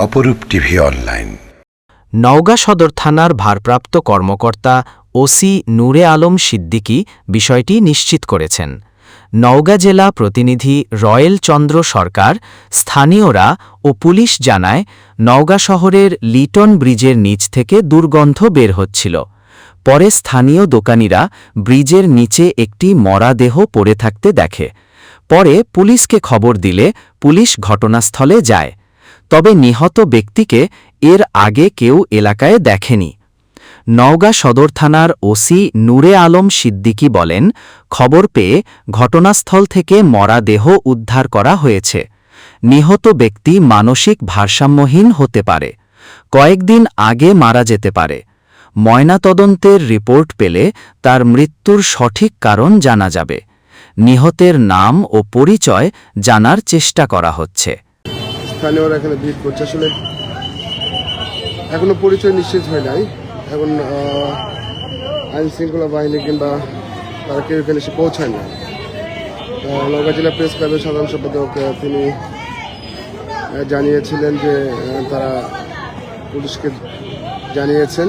অপরূপ TV online. Naogaon সদর থানার ভারপ্রাপ্ত কর্মকর্তা ওসি নূরে আলম সিদ্দিকী বিষয়টি নিশ্চিত করেছেন। নওগাঁ জেলা প্রতিনিধি রয়েল চন্দ্র সরকার, স্থানীয়রা ও পুলিশ জানায়, নওগাঁ শহরের লিটন ব্রিজের নিচ থেকে দুর্গন্ধ বের হচ্ছিল। পরে স্থানীয় দোকানিরা ব্রিজের নিচে একটি মরা দেহ পড়ে থাকতে দেখে। পরে পুলিশকে খবর দিলে পুলিশ ঘটনাস্থলে যায়। তবে নিহত ব্যক্তিকে এর আগে কেউ এলাকায় দেখেনি। নওগাঁ সদর থানার ওসি নূরে আলম সিদ্দিকী বলেন, খবর পেয়ে ঘটনাস্থল থেকে মরা দেহ উদ্ধার করা হয়েছে। নিহত ব্যক্তি মানসিক ভারসাম্যহীন হতে পারে। কয়েকদিন আগে মারা যেতে পারে। ময়নাতদন্তের রিপোর্ট পেলে তার মৃত্যুর সঠিক কারণ জানা যাবে। নিহতের নাম ও পরিচয় জানার চেষ্টা করা হচ্ছে। স্থানীয়রা এখানে ভিড় করছে। আসলে এখনও পরিচয় নিশ্চিত হয় নাই। এখন আইন শৃঙ্খলা বাহিনী কিংবা তারা কেউ এখানে এসে পৌঁছায় না নওগাঁ জেলা প্রেস ক্লাবের সাধারণ সম্পাদক তিনি জানিয়েছিলেন যে তারা পুলিশকে জানিয়েছেন।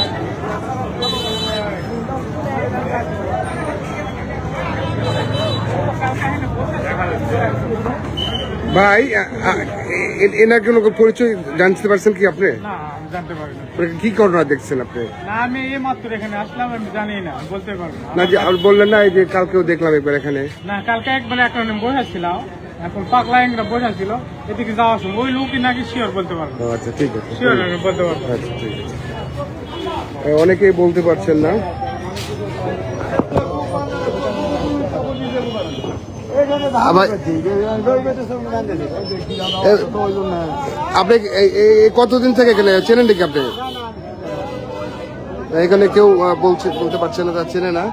এ- এনার কোনো পরিচয় জানতে পারছেন কি আপনি? না জানতে পারি না। মানে কি ঘটনা দেখছেন আপনি? না আমি এই মাত্র এখানে আসলাম আমি জানি না বলতে পারব না। না যে আর বললেন না এই যে কালকেও দেখলাম একবার এখানে। না কালকে একবার একটা বসেছিলাম এখন পাকলা একটা বসেছিল এদিকে যাওয়ার সময় ওই লোকই নাকি শিওর বলতে পারব আচ্ছা ঠিক আছে। শিওর বলতে পারব আচ্ছা ঠিক আছে। অনেকেই বলতে পারছেন না। আবার আপনি কতদিন থেকে এখানে চেনেন নাকি আপনি? এখানে কেউ বলছে, বলতে পারছে না তার চেনে না।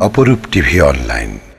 অপরূপ টিভি অনলাইন।